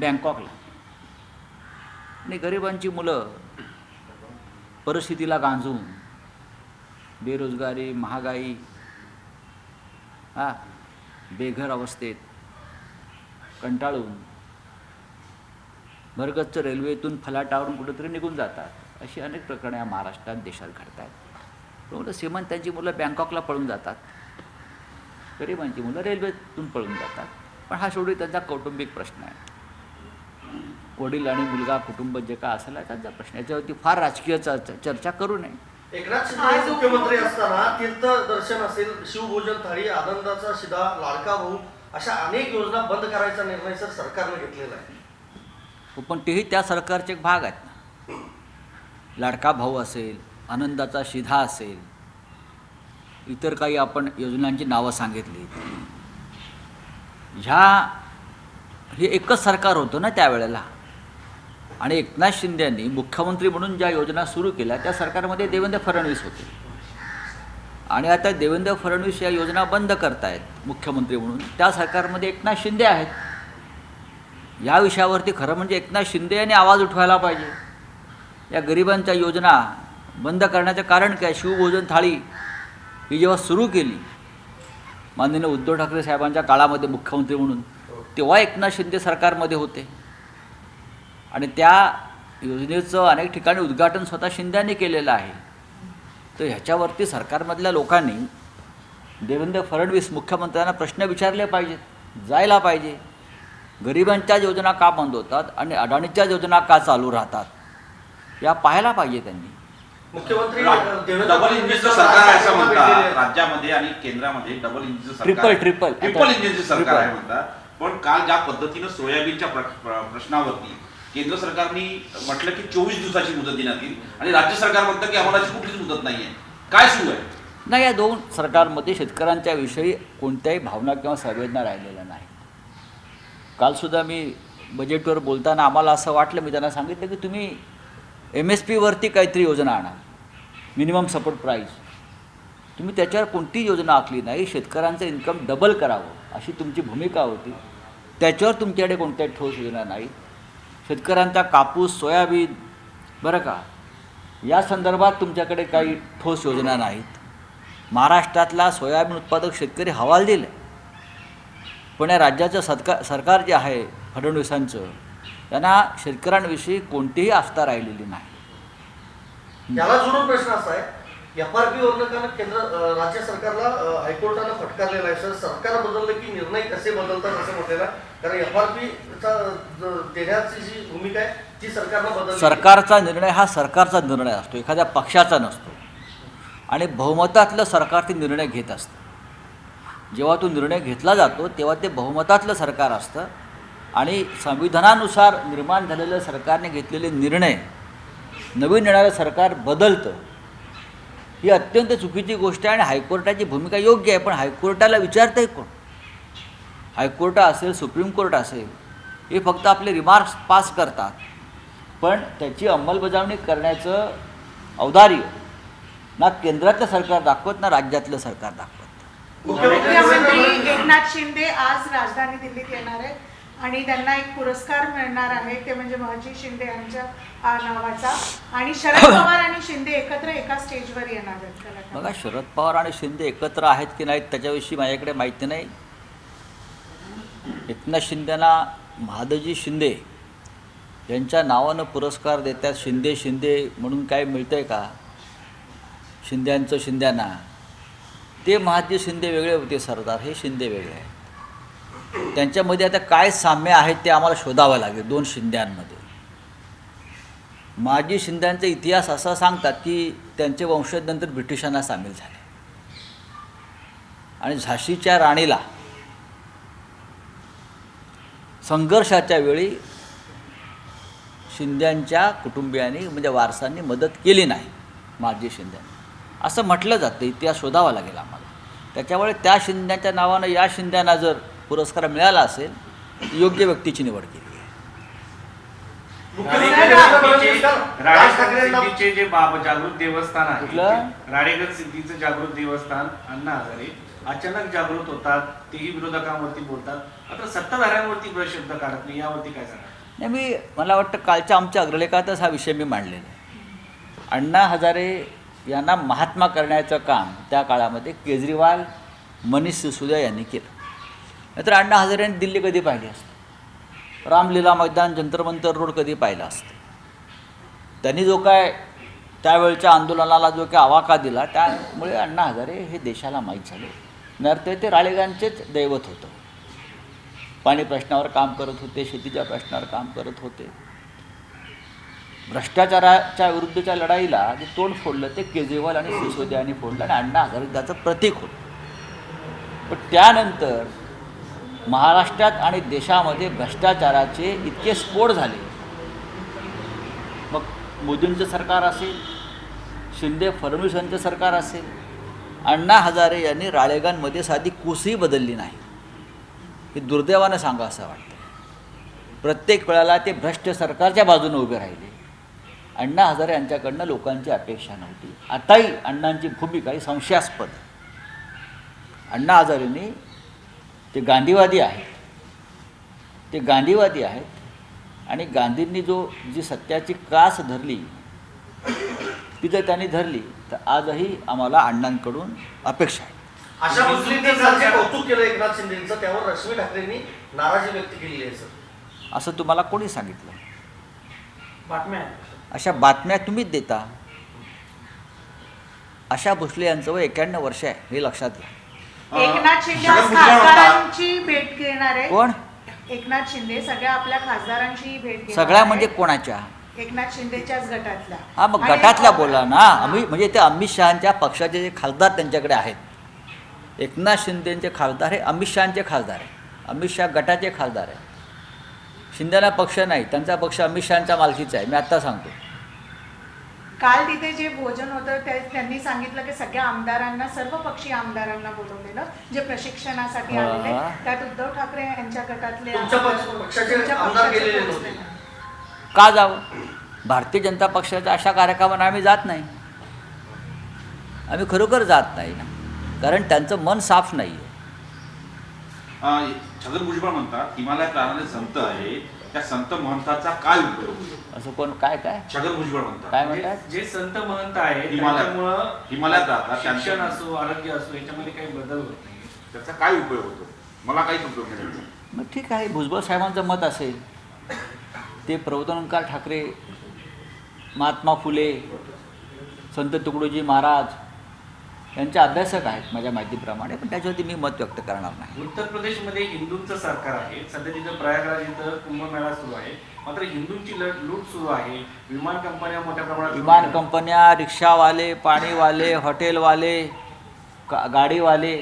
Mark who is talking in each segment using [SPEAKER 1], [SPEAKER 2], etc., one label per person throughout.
[SPEAKER 1] बँकॉकला. आणि गरिबांची मुलं परिस्थितीला गांजून बेरोजगारी महागाई हा बेघर अवस्थेत कंटाळून भरगच्च रेल्वेतून फलाटावरून कुठेतरी निघून जातात. अशी अनेक प्रकरणे या महाराष्ट्रात देशात घडत आहेत म्हणून श्रीमंतांची मुलं बँकॉकला पळून जातात. गरिबांची मुलं रेल्वेतून पळून जातात. पण हा शेवटी त्यांचा कौटुंबिक प्रश्न आहे. वडील आणि मुलगा कुटुंब जे काय असेल त्यांचा प्रश्न. याच्यावरती फार राजकीय चर्चा करू नये.
[SPEAKER 2] एकनाथ शिंदे मुख्यमंत्री असताना तीर्थदर्शन असेल शिवभोजन थाळी आनंदाचा शिदा लाडका भाऊ अशा अनेक योजना बंद करायचा निर्णय सर सरकारने घेतलेला आहे.
[SPEAKER 1] हो, पण तेही त्या सरकारचे एक भाग आहेत ना. लाडका भाऊ असेल आनंदाचा शिधा असेल इतर काही आपण योजनांची नावं सांगितली. ह्या हे एकच सरकार होतं ना त्यावेळेला. आणि एकनाथ शिंदे यांनी मुख्यमंत्री म्हणून ज्या योजना सुरू केल्या त्या सरकारमध्ये देवेंद्र फडणवीस होते. आणि आता देवेंद्र फडणवीस या योजना बंद करतायत मुख्यमंत्री म्हणून. त्या सरकारमध्ये एकनाथ शिंदे आहेत. या विषयावरती खरं म्हणजे एकनाथ शिंदे यांनी आवाज उठवायला पाहिजे. या गरिबांच्या योजना बंद करण्याचं कारण काय? शिवभोजन थाळी ही जेव्हा सुरू केली माननीय उद्धव ठाकरे साहेबांच्या काळामध्ये मुख्यमंत्री म्हणून तेव्हा एकनाथ शिंदे सरकारमध्ये होते. आणि त्या योजनेचं अनेक ठिकाणी उद्घाटन स्वतः शिंद्यांनी केलेलं आहे तर ह्याच्यावरती सरकारमधल्या लोकांनी देवेंद्र फडणवीस मुख्यमंत्र्यांना प्रश्न विचारले पाहिजेत जायला पाहिजे गरिबांच्या योजना का बंद होतात आणि अडाणीच्या योजना का चालू राहतात या पाहायला पाहिजे त्यांनी
[SPEAKER 2] मुख्यमंत्री
[SPEAKER 3] डबल इंजिनचं सरकार आहे असं म्हणतात. राज्यामध्ये आणि केंद्रामध्ये डबल इंजिनचं सरकार
[SPEAKER 1] ट्रिपल-. ट्रिपल.
[SPEAKER 3] ट्रिपल इंजिनचं सरकार. आहे म्हणतात पण काल ज्या पद्धतीनं सोयाबीनच्या प्र- प्र- प्रश्नावरती केंद्र सरकारने म्हटलं की चोवीस दिवसाची मुदत देण्यात येईल आणि राज्य सरकार म्हणतं की आम्हाला अशी कुठलीच मुदत नाहीये. काय सुरू आहे?
[SPEAKER 1] नाही या दोन सरकारमध्ये शेतकऱ्यांच्या विषयी कोणत्याही भावना किंवा संवेदना राहिलेल्या नाही कालसुद्धा मी बजेटवर बोलताना आम्हाला असं वाटलं मी त्यांना सांगितलं की तुम्ही एम एस पीवरती काहीतरी योजना आणा मिनिमम सपोर्ट प्राईस तुम्ही त्याच्यावर कोणतीही योजना आखली नाही शेतकऱ्यांचं इन्कम डबल करावं अशी तुमची भूमिका होती. त्याच्यावर तुमच्याकडे कोणत्याही ठोस योजना नाहीत शेतकऱ्यांचा कापूस सोयाबीन बरं का? या संदर्भात तुमच्याकडे काही ठोस योजना नाहीत. महाराष्ट्रातला सोयाबीन उत्पादक शेतकरी हवाल दिले. पण या राज्याचं सरकार सरकार जे आहे फडणवीसांचं त्यांना शेतकऱ्यांविषयी कोणतीही आस्था राहिलेली नाही.
[SPEAKER 2] याला प्रश्न असा आहे एफ आर पी वरनं कारण केंद्र राज्य सरकारला हायकोर्टानं फटकारलेला आहे. सर सरकार बदललं की निर्णय कसे बदलतात असं म्हटलेलं कारण एफ आर पीचा देण्याची जी भूमिका आहे ती सरकारनं बदल
[SPEAKER 1] सरकारचा निर्णय हा सरकारचा निर्णय असतो. एखाद्या पक्षाचा नसतो. आणि बहुमतातलं सरकार ते निर्णय घेत असतं. जेव्हा तो निर्णय घेतला जातो तेव्हा ते बहुमतातलं सरकार असतं. आणि संविधानानुसार निर्माण झालेलं सरकारने घेतलेले निर्णय नवीन येणारं सरकार बदलतं. ही अत्यंत चुकीची गोष्ट आहे आणि हायकोर्टाची भूमिका योग्य आहे पण हायकोर्टाला विचारतंय कोण? हायकोर्ट असेल सुप्रीम कोर्ट असेल हे फक्त आपले रिमार्क्स पास करतात. पण त्याची अंमलबजावणी करण्याचं औदार्य ना केंद्रातलं सरकार दाखवत ना राज्यातलं सरकार दाखवत.
[SPEAKER 2] मुख्यमंत्री
[SPEAKER 4] एकनाथ शिंदे आज राजधानी दिल्लीत येणार आहेत. आणि त्यांना एक पुरस्कार मिळणार आहे ते म्हणजे महजी शिंदे यांच्या नावाचा. आणि शरद पवार आणि शिंदे एकत्र एका स्टेजवर येणार आहेत.
[SPEAKER 1] बघा शरद पवार आणि शिंदे एकत्र आहेत की नाहीत त्याच्याविषयी माझ्याकडे माहिती नाही. एकनाथ शिंदेना महादजी शिंदे यांच्या नावानं पुरस्कार देतात. शिंदे शिंदे म्हणून काय मिळतंय का? शिंद्यांचं शिंद्यांना. ते महादजी शिंदे वेगळे होते सरदार. हे शिंदे वेगळे आहे त्यांच्यामध्ये आता काय साम्य आहेत ते आम्हाला शोधावं लागेल दोन शिंद्यांमध्ये. माजी शिंद्यांचा इतिहास असा सांगतात की त्यांचे वंशज नंतर ब्रिटिशांना सामील झाले. आणि झाशीच्या राणीला संघर्षाच्या वेळी शिंद्यांच्या कुटुंबियांनी म्हणजे वारसांनी मदत केली नाही माजी शिंद्यांनी. असं म्हटलं जातं इतिहास शोधावा लागेल आम्हाला. त्याच्यामुळे त्या शिंद्यांच्या नावानं या शिंद्यांना जर पुरस्कार मिळाला असेल योग्य व्यक्तीची निवड केली
[SPEAKER 2] ठाकरेंना
[SPEAKER 5] सिद्धीचे जे बाब जागृत देवस्थान आहे? राडेगड सिद्धीचं जागृत देवस्थान अण्णा हजारे अचानक जागृत होतात तेही विरोधकांवरती बोलतात. आता सत्ताधाऱ्यांवरती शब्द काढत नाही यावरती काय सांगा
[SPEAKER 1] नाही मी मला वाटतं कालच्या आमच्या अग्रलेखातच हा विषय मी मांडलेला आहे. अण्णा हजारे यांना महात्मा करण्याचं काम त्या काळामध्ये केजरीवाल मनीष सिसोदिया यांनी केलं. नाहीतर अण्णा हजारे दिल्ली कधी पाहिली असते? रामलीला मैदान जंतरमंतर रोड कधी पाहिला असतं? त्यांनी जो काय त्यावेळच्या आंदोलनाला जो काय आवाका दिला त्यामुळे अण्णा हजारे हे देशाला माहीत झाले. नरते ते राळेगांचेच दैवत होतं. पाणी प्रश्नावर काम करत होते शेतीच्या प्रश्नावर काम करत होते. भ्रष्टाचाराच्या विरुद्धच्या लढाईला जे तोंड फोडलं ते केजरीवाल आणि सिसोदियाने फोडलं आणि अण्णा हजारे त्याचं प्रतीक होतं. पण त्यानंतर महाराष्ट्रात आणि देशामध्ये भ्रष्टाचाराचे इतके स्फोट झाले. मग मोदींचं सरकार असेल शिंदे फडणवीस यांचं सरकार असेल अण्णा हजारे यांनी राळेगांमध्ये साधी कुसही बदलली नाही. हे दुर्दैवानं सांगा असं वाटतं. प्रत्येक वेळेला ते भ्रष्ट सरकारच्या बाजूने उभे राहिले. अण्णा हजारे यांच्याकडनं लोकांची अपेक्षा नव्हती. आताही अण्णांची भूमिका ही संशयास्पद. अण्णा हजारेंनी ते गांधीवादी आहेत. ते गांधीवादी आहेत. आणि गांधींनी जो जी सत्याची कास धरली ती जर त्यांनी धरली तर आजही आम्हाला अण्णांकडून अपेक्षा आहे.
[SPEAKER 2] अशा मुस्लिमने काल जे कौतुक केलं एकनाथ शिंदेचं त्यावर रश्मी ठाकरेंनी नाराजी व्यक्त केलेली आहे सर.
[SPEAKER 1] असं तुम्हाला कोणी सांगितलं?
[SPEAKER 5] बातम्या.
[SPEAKER 1] अशा बातम्या तुम्हीच देता. आशा भोसले यांचं वय एक्याण्णव वर्ष आहे हे लक्षात घ्या.
[SPEAKER 4] एकनाथ शिंदे खासदारांची भेट घेणार आहे
[SPEAKER 1] कोण?
[SPEAKER 4] एकनाथ शिंदे सगळ्या आपल्या खासदारांची भेट घेणार
[SPEAKER 1] सगळ्या
[SPEAKER 4] आहे.
[SPEAKER 1] म्हणजे कोणाच्या?
[SPEAKER 4] एकनाथ शिंदेच्याच गटातल्या.
[SPEAKER 1] हा मग
[SPEAKER 4] आणि-
[SPEAKER 1] गटातल्या बोला ना. आम्ही म्हणजे ते अमित शहाच्या पक्षाचे जे खासदार त्यांच्याकडे आहेत. एकनाथ शिंदेचे खासदार हे अमित शहाचे खासदार आहे अमित शहा गटाचे खासदार आहे शिंदेला पक्ष नाही त्यांचा पक्ष अमित शहाच्या मालकीचा आहे. मी आत्ता सांगतो.
[SPEAKER 4] काल तिथे जे भोजन होतं ते त्यांनी सांगितलं की सगळ्या आमदारांना सर्व पक्षीय आमदारांना बोलवलेलं जे प्रशिक्षणासाठी. आलेले. त्यात उद्धव ठाकरे यांच्या गटातले.
[SPEAKER 1] का जावं भारतीय जनता पक्षाच्या अशा कार्यक्रमांना आम्ही जात नाही. आम्ही खरोखर जात नाही ना. कारण त्यांचं मन साफ नाही आहे
[SPEAKER 3] अं, छगन भुजबळ म्हणतात हिमालयात राहणारे संत आहे त्या संत महंताचा काय उपयोग.
[SPEAKER 1] असं कोण काय काय?
[SPEAKER 3] छगन भुजबळ म्हणतात.
[SPEAKER 1] काय
[SPEAKER 5] म्हणजे
[SPEAKER 1] म्हणतात?
[SPEAKER 5] जे संत महंत आहेत
[SPEAKER 3] हिमालयात- हिमालयात राहतात
[SPEAKER 5] शिक्षण
[SPEAKER 3] त्यांचं-
[SPEAKER 5] असो आरोग्य असो याच्यामध्ये काही बदल होत नाही.
[SPEAKER 3] त्याचा काय उपयोग होतो? मला काहीच उपयोग नाही. त्याचा.
[SPEAKER 1] मग ठीक आहे भुजबळ साहेबांचं मत असेल. ते प्रबोधनकार ठाकरे महात्मा फुले संत तुकडोजी महाराज यांचे अभ्यासक आहेत माझ्या माहितीप्रमाणे पण त्याच्यावरती मी मत व्यक्त करणार नाही.
[SPEAKER 5] उत्तर प्रदेशमध्ये हिंदूंचं सरकार आहे. सध्या तिथं प्रयागराज इथं कुंभमेळा सुरू आहे. मात्र हिंदूंची लट लूट सुरू आहे. विमान कंपन्या मोठ्या प्रमाणात
[SPEAKER 1] विमान कंपन्या रिक्षावाले पाणीवाले हॉटेलवाले का गाडीवाले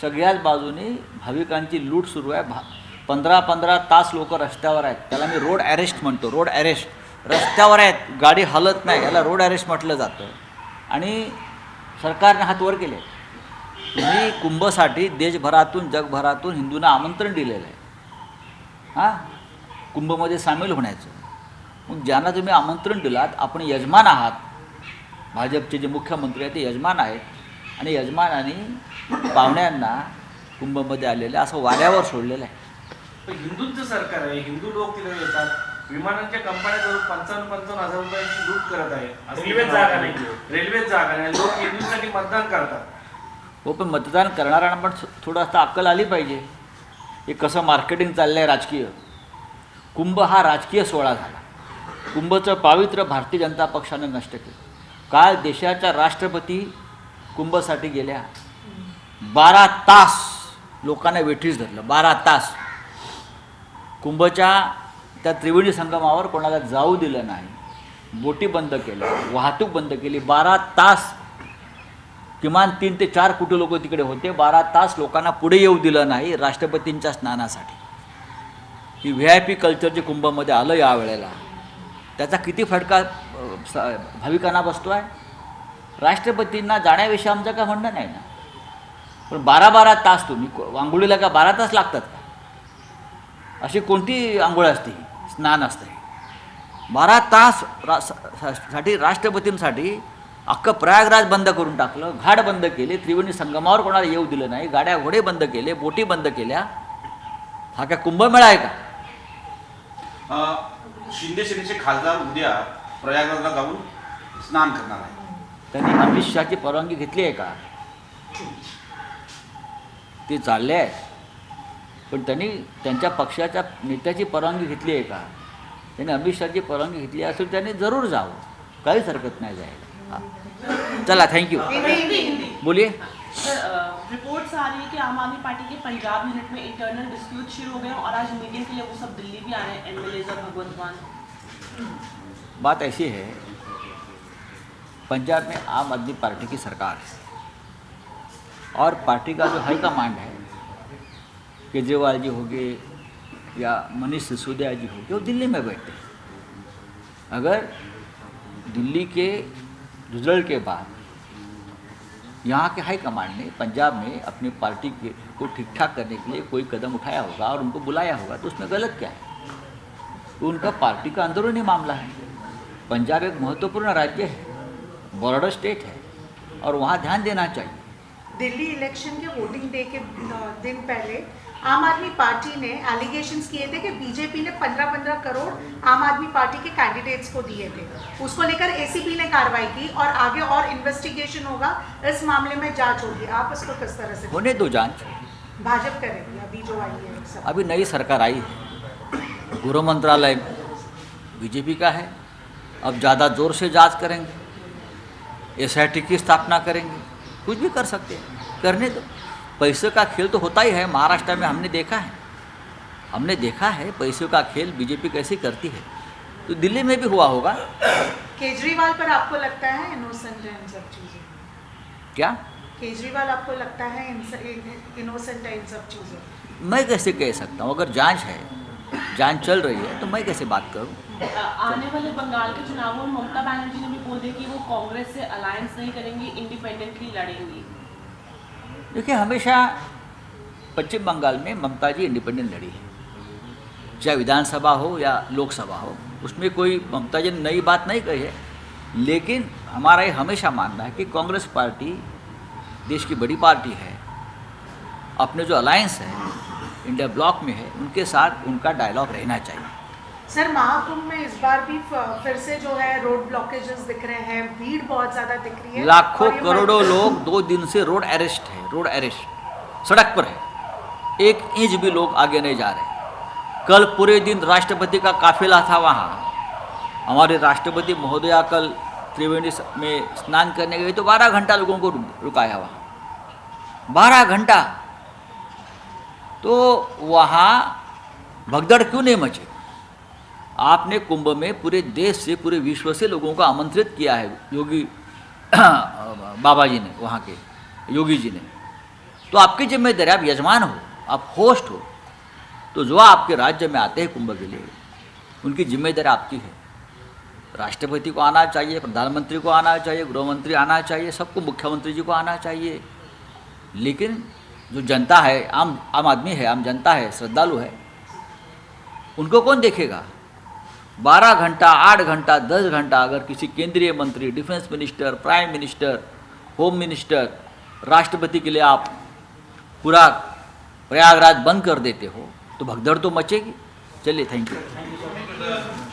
[SPEAKER 1] सगळ्याच बाजूने भाविकांची लूट सुरू आहे. भा पंधरा पंधरा तास लोक रस्त्यावर आहेत. त्याला मी रोड अरेस्ट म्हणतो. रोड अरेस्ट रस्त्यावर आहेत. गाडी हलत नाही. याला रोड अरेस्ट म्हटलं जातं. आणि सरकारने हात वर केले. मी कुंभसाठी देशभरातून जगभरातून हिंदूंना आमंत्रण दिलेलं आहे. हां? कुंभमध्ये सामील होण्याचं. मग ज्यांना तुम्ही आमंत्रण दिलात आपण यजमान आहात. भाजपचे जे मुख्यमंत्री आहेत ते यजमान आहेत. आणि यजमानाने पाहुण्यांना कुंभमध्ये आलेले असं वाऱ्यावर सोडलेलं आहे.
[SPEAKER 5] पण हिंदूंचं सरकार आहे हिंदू लोक तिथे येतात. विमानांच्या कंपन्या जवळ पंचावन्न पंचावन्न हजार रुपयांची लूट करत आहे.
[SPEAKER 6] रेल्वेत जागा नाही.
[SPEAKER 5] रेल्वेत जागा नाही. लोक हिंदूंसाठी मतदान करतात.
[SPEAKER 1] हो पण मतदान करणाऱ्यांना पण थोडं आता अक्कल आली पाहिजे. हे कसं मार्केटिंग चाललं आहे राजकीय. कुंभ हा राजकीय सोहळा झाला. कुंभचं पावित्र्य भारतीय जनता पक्षानं नष्ट केलं. काल देशाच्या राष्ट्रपती कुंभसाठी गेल्या. बारा तास लोकांना वेठीस धरलं. बारा तास. कुंभच्या त्या त्रिवेणी संगमावर कोणाला जाऊ दिलं नाही बोटी बंद केल्या वाहतूक बंद केली बारा तास किमान तीन ते चार कोटी लोक तिकडे होते बारा तास लोकांना पुढे येऊ दिलं नाही राष्ट्रपतींच्या स्नानासाठी. की व्ही आय पी कल्चर जे कुंभमध्ये आलं या वेळेला त्याचा किती फटका स- भाविकांना बसतो आहे राष्ट्रपतींना जाण्याविषयी आमचं काय म्हणणं नाही ना. पण बारा बारा तास तुम्ही आंघोळीला का बारा तास लागतात का? अशी कोणती आंघोळ असते ही? स्नान असतं. बारा तास रा साठी राष्ट्रपतींसाठी अख्खं प्रयागराज बंद करून टाकलं घाट बंद केले त्रिवेणी संगमावर कोणाला येऊ दिलं नाही गाड्या घोडे बंद केले बोटी बंद केल्या. हा काय कुंभमेळा आहे का?
[SPEAKER 3] शिंदे सेनेचे खासदार उद्या प्रयागराजला जाऊन स्नान करणार आहे
[SPEAKER 1] त्यांनी अमित शहाची परवानगी घेतली आहे का? ते चालले आहेत. पण त्यांनी त्यांच्या पक्षाच्या नेत्याची परवानगी घेतली आहे का? त्यांनी अमित शहाची परवानगी घेतली असेल त्यांनी जरूर जावं. काहीच हरकत नाही जायला. हा. चला थँक्यू बोलिए.
[SPEAKER 6] रिपोर्ट्स आ रही है कि आम आदमी पार्टी के पंजाब यूनिट में इंटरनल डिस्प्यूट शुरू हो गए और आज मीटिंग के लिए वो सब दिल्ली भी आ रहे हैं एमएलए और भगवंत मान।
[SPEAKER 1] बात ऐसी है पंजाब में आम आदमी पार्टी की सरकार है और पार्टी का जो हाईकमांड है केजरीवाल जी हो गए या मनीष सिसोदिया जी हो गए, वो दिल्ली में बैठे हैं। अगर दिल्ली के रिज़ल्ट के बाद यहाँ के हाईकमांड ने पंजाब में अपनी पार्टी के, को ठीक ठाक करने के लिए कोई कदम उठाया होगा और उनको बुलाया होगा तो उसमें गलत क्या है? तो उनका पार्टी का अंदरूनी मामला है। पंजाब एक महत्वपूर्ण राज्य है, बॉर्डर स्टेट है, और वहाँ ध्यान देना चाहिए।
[SPEAKER 4] दिल्ली इलेक्शन के वोटिंग डे के, दिन पहले आम आदमी पार्टी ने एलिगेशन किए थे कि बीजेपी ने 15-15 करोड़ आम आदमी पार्टी के कैंडिडेट्स को दिए थे। उसको लेकर एसीबी ने कार्रवाई की और आगे और इन्वेस्टिगेशन होगा। इस मामले में जाँच होगी। आप इसको किस तरह से
[SPEAKER 1] होने दो जाँच।
[SPEAKER 4] भाजपा करेगी अभी जो आई है
[SPEAKER 1] अभी नई सरकार आई है। गृह मंत्रालय बीजेपी का है। अब ज़्यादा ज़ोर से जाँच करेंगे। एसआईटी की स्थापना करेंगे। कुछ भी कर सकते हैं। करने दो। पैसे का खेल तो होता ही है महाराष्ट्र में हमने देखा है। हमने देखा है पैसे का खेल बीजेपी कैसे करती है। तो दिल्ली में भी हुआ होगा।
[SPEAKER 4] केजरीवाल पर आपको लगता है इनोसेंट है इन सब चीज़ों
[SPEAKER 1] क्या?
[SPEAKER 4] केजरीवाल आपको लगता है इनोसेंट है इन सब चीज़ों मैं?
[SPEAKER 1] कैसे कह सकता हूँ? अगर जाँच है जाँच चल रही है तो मैं कैसे बात करूँ?
[SPEAKER 6] आने वाले बंगाल के चुनावों में ममता बनर्जी ने भी बोल दिया कि वो कांग्रेस से अलायंस नहीं करेंगी इंडिपेंडेंटली लड़ेंगी।
[SPEAKER 1] देखिए हमेशा पश्चिम बंगाल में ममता जी इंडिपेंडेंट लड़ी है। चाहे विधानसभा हो या लोकसभा हो, उसमें कोई ममता जी ने नई बात नहीं कही है। लेकिन हमारा ये हमेशा मानना है कि कांग्रेस पार्टी देश की बड़ी पार्टी है। अपने जो अलायंस है, इंडिया ब्लॉक में है, उनके साथ उनका डायलॉग रहना चाहिए।
[SPEAKER 4] सर महाकुंभ में इस बार भी फिर से जो है रोड ब्लॉकेजेस दिख रहे हैं भीड़ बहुत ज़्यादा दिख रही है।
[SPEAKER 1] लाखों करोड़ों लोग दो दिन से रोड अरेस्ट है रोड अरेस्ट सड़क पर है। एक इंच भी लोग आगे नहीं जा रहे। कल पूरे दिन राष्ट्रपति का काफिला था वहाँ। हमारे राष्ट्रपति महोदया कल त्रिवेणी में स्नान करने गए तो बारह घंटा लोगों को रुकाया वहाँ। बारह घंटा। तो वहाँ भगदड़ क्यों नहीं मचे? आपने कुंभ में पूरे देश से, पूरे विश्व से लोगों को आमंत्रित किया है, योगी, बाबा जी ने, वहाँ के, योगी जी ने। तो आपकी ज़िम्मेदारी, आप यजमान हो, आप होस्ट हो। तो जो आपके राज्य में आते हैं कुंभ के लिए, उनकी ज़िम्मेदारी आपकी है। राष्ट्रपति को आना चाहिए, प्रधानमंत्री को आना चाहिए, गृहमंत्री आना चाहिए, सबको मुख्यमंत्री जी को आना चाहिए। लेकिन जो जनता है, आम आम आदमी है, आम जनता है, श्रद्धालु है, उनको कौन देखेगा? बारह घंटा, आठ घंटा, दस घंटा अगर किसी केंद्रीय मंत्री, defence minister, prime minister, home minister, राष्ट्रपति के लिए आप पूरा प्रयागराज बंद कर देते हो तो भगदड़ तो मचेगी। चलिए थैंक यू